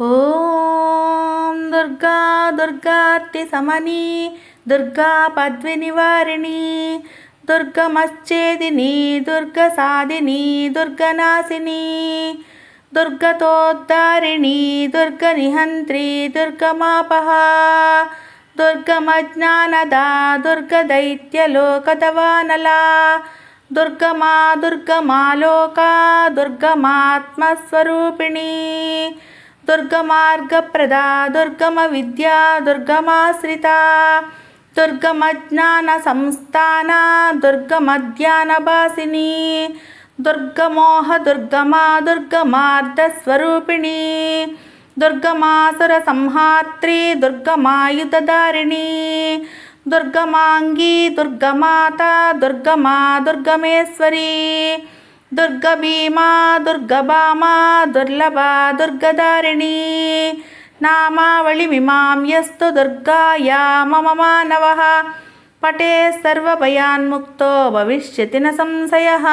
ఓం దుర్గా దుర్గార్తి సమని దుర్గా పద్వి నివారిణి. దుర్గమశ్చేదిని దుర్గ సాధిని దుర్గనాశిని దుర్గతోద్ధారిణి దుర్గ నిహంత్రి దుర్గమాపహ దుర్గమజ్ఞానదా దుర్గదైత్యలోకదవానలా దుర్గమా దుర్గమాలోకా దుర్గమాత్మస్వరూపిణి దుర్గమార్గప్రదా దుర్గమ విద్యా దుర్గమాశ్రిత దుర్గమజ్ఞాన సంస్థాన దుర్గమధ్యానభాసిని దుర్గమోహ దుర్గమా దుర్గమార్ధస్వరూపిణి దుర్గమాసుర సంహాత్రి దుర్గమాయుధారిణి దుర్గమాంగీ దుర్గమాత దుర్గమా దుర్గమేశ్వరి దుర్గ దుర్గభీమా దుర్గభామా దుర్లభ దుర్గధారిణి. నామావళిమిమాం యస్తు దుర్గాయా మమ మానవः. పటే సర్వభయాన్ముక్తో భవిష్యతి న సంశయः.